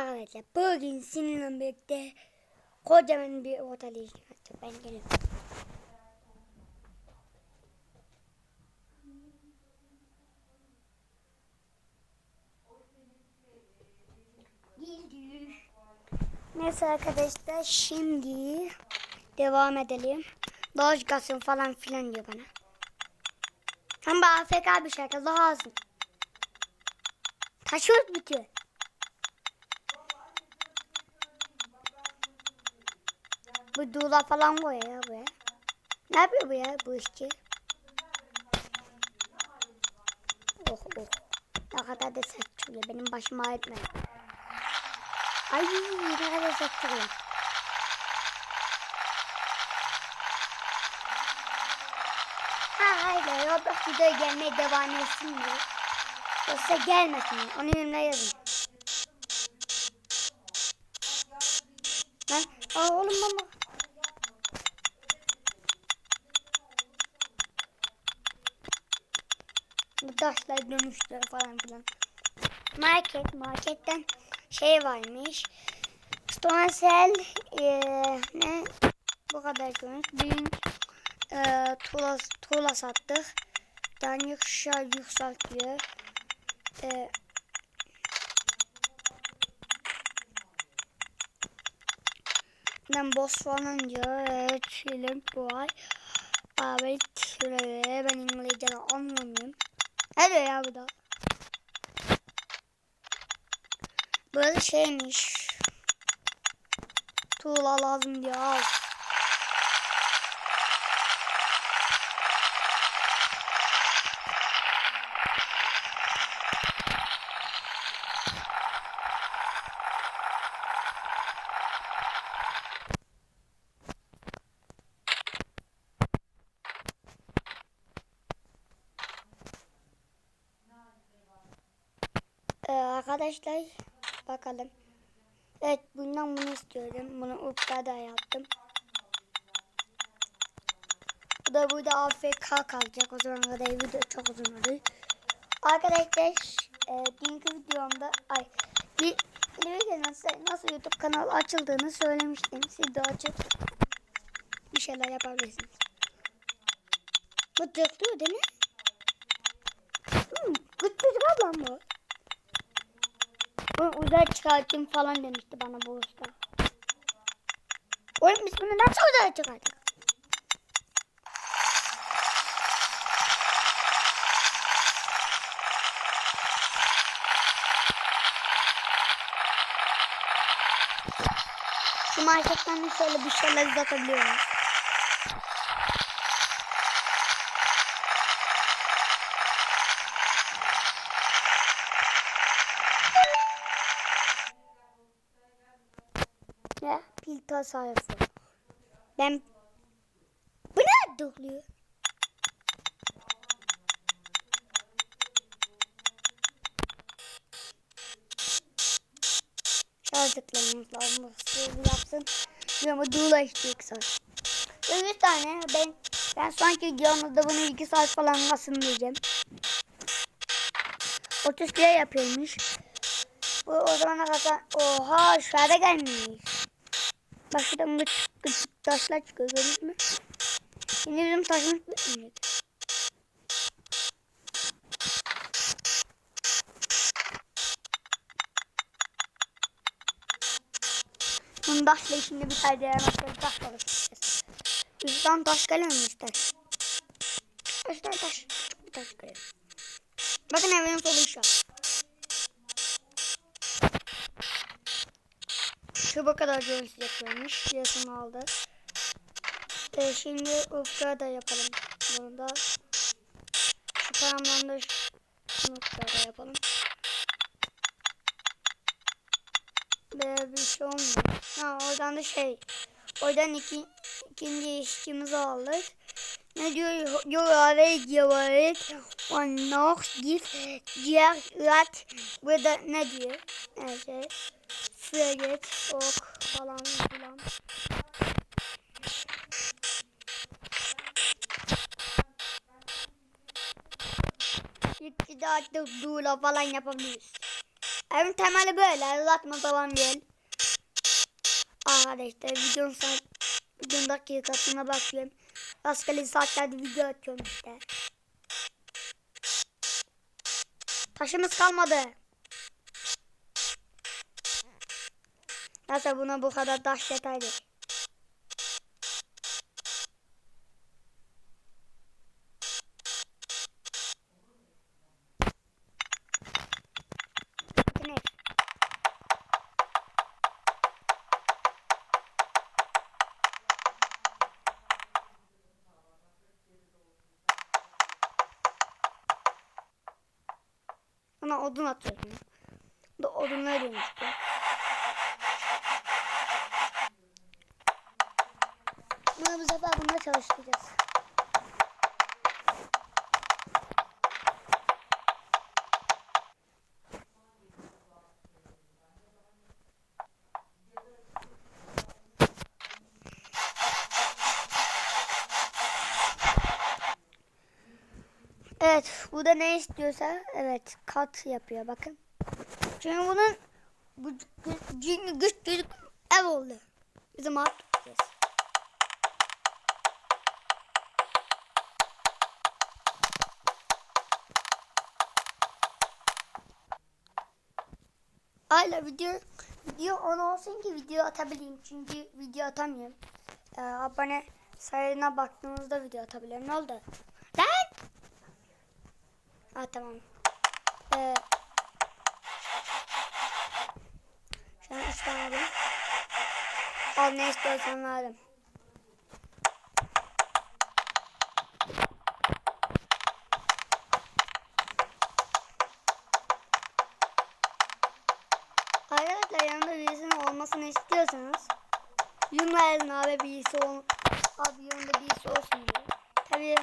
Arkadaşlar bugün sizinle birlikte kocaman bir otel yapacağız. Ben geliyorum. Neyse arkadaşlar şimdi devam edelim. Dojgasın falan filan diyor bana. Hem AFK bir şarkı lazım. Taşıyoruz bitiyor. Bu tuğla falan koyuyor ya bu ya. Ne yapıyor bu ya bu işçi? Oh oh. Ne kadar da ses çıkıyor. Benim başıma ağrıtma. Ay ne kadar ses çıkıyor. Ha hayır Roblox videoya gelmeye devam etsin diye. Yoksa gelmesin. Onu yorumlara yazın. Lan aa, oğlum baba. Taşlar dönüştü falan filan. Market, marketten şey varmış. Stonesel eee ne? Bu kadar görünüş. Dün eee tuğla, tuğla sattık. Yani yükşa yükseltiyor. Eee Ben boss falan diyor. Evet film var. Evet şöyle ben İngilizce anlamıyorum. Ne ya bu da? Böyle şeymiş. Tuğla lazım diyor. Al. Ee, arkadaşlar bakalım. Evet bundan bunu istiyorum. Bunu upta da yaptım. Bu da burada AFK kalacak. O zaman kadar video çok uzun olur. Arkadaşlar e, dünkü videomda ay bir nasıl, nasıl YouTube kanalı açıldığını söylemiştim. Siz de açıp bir şeyler yapabilirsiniz. Bu tıklıyor değil mi? Hmm, gıcık ablam bu. Bunu uzay çıkartayım falan demişti bana bu usta. Oğlum biz bunu nasıl uzaya çıkarttık? Şu marketten şöyle bir şeyler uzatabiliyorum. Ya pil tasarrufu. Ben bu ne doluyor? Yazdıklarımız lazım. Yapsın. Ama iki saat. Bir tane ben ben sanki videomda bunu iki saat falan nasıl diyeceğim. 30 kere yapıyormuş. Bu o zamana kadar oha şurada gelmiş. Bak gıç gıç taşlar çıkıyor gördünüz mü? Şimdi bizim taşımız bitmeyecek. Bunun taşla tane diğer başka bir taş çalışacağız. Üstten taş gelmemiş taş. Üstten taş. Bir taş geliyor. Bakın evin solu. Şu bu kadar görüntü yapıyormuş. Yazını aldı. Ee, şimdi ufka da yapalım. Bunu da. Şu da ufka da yapalım. Böyle bir şey olmuyor. Ha oradan da şey. Oradan iki, ikinci işçimizi aldık. Ne diyor? Göre göre und noch gibt diğer rat burada ne diyor? Neyse. Frigate, ok falan filan. De artık duğla falan yapabiliriz. Evin temeli böyle. Uzatma zaman değil. Arkadaşlar videonun son videonun dakikasına bakıyorum. Rastgele saatlerde video atıyorum işte. Taşımız kalmadı. Neyse buna bu kadar taş yeterli. Ne? Ona odun atıyorum. Da odunlara dönüştü. Bunu bu sefer bununla çalıştıracağız. Evet, bu da ne istiyorsa evet kat yapıyor bakın. Çünkü bunun bu cin güç çocuk ev oldu. Bizim artık Hala video video on olsun ki video atabileyim. Çünkü video atamıyorum. Ee, abone sayına baktığımızda video atabilirim. Ne oldu? Lan! Ha tamam. Ee, şu an üç tane alayım. Al ne istiyorsan veririm. Arkadaşlar yanında birisinin olmasını istiyorsanız yazın abi birisi ol abi yanında birisi olsun diye. Tabii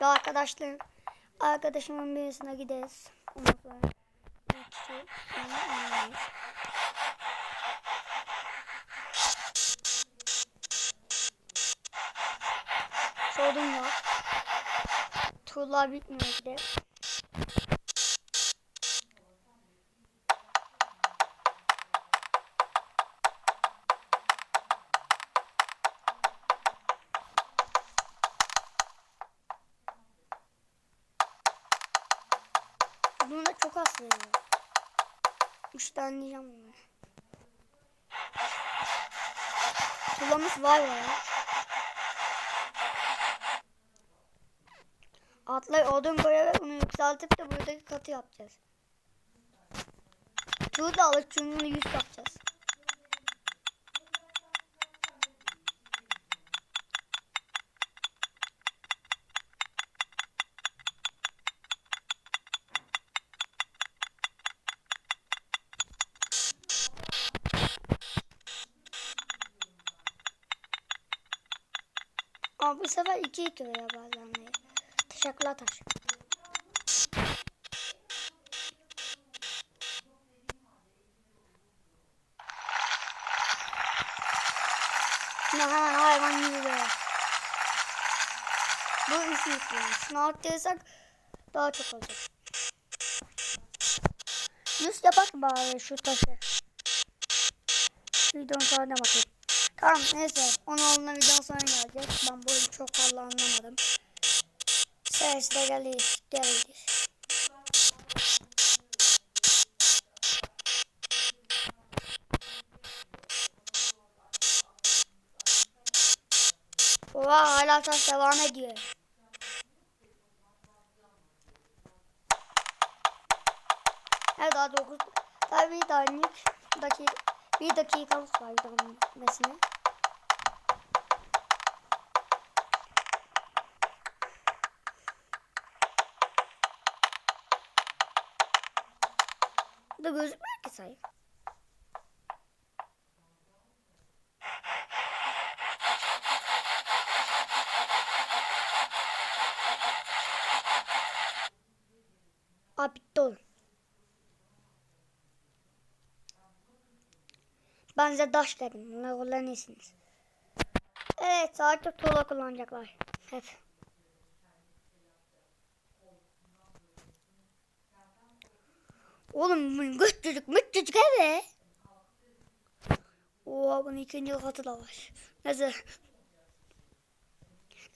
bir arkadaşlar arkadaşımın birisine gideriz. Ondan sonra. Sorun yok. Turlar bitmiyor bir de. Bunu da çok az veriyor. Üç tane diyeceğim bunu. Tulamız var ya. Atlar odun koyarak bunu yükseltip de buradaki katı yapacağız. Tuğ da alıp çünkü bunu yüz yapacağız. Ama bu sefer iki iki veya bazen. Teşekkürler taş. Şimdi hemen hayvan gibi. Bu işi yükleyelim. Şunu arttırırsak daha çok olacak. Yüz yapak bari şu taşı. Videonun sonuna bakayım. Tamam neyse. Onu onunla videonun sonra gelecek. Ben bu oyunu çok fazla anlamadım. Ses de gelir. Gelir. Oha hala taş devam ediyor. Evet daha 9 daha bir tanecik dakika bir dakikamız var. Bu da gözükmüyor ki sayı. Aa bitti oğlum. Ben size daş dedim. Bunlar kullanırsınız. Evet artık tuğla kullanacaklar. Evet. Oğlum bunun küçücük müçücük evi. Oha bunun ikinci katı da var. Neyse.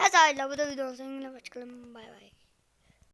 Neyse aile bu da videonun sonuna başlayalım. Bay bay.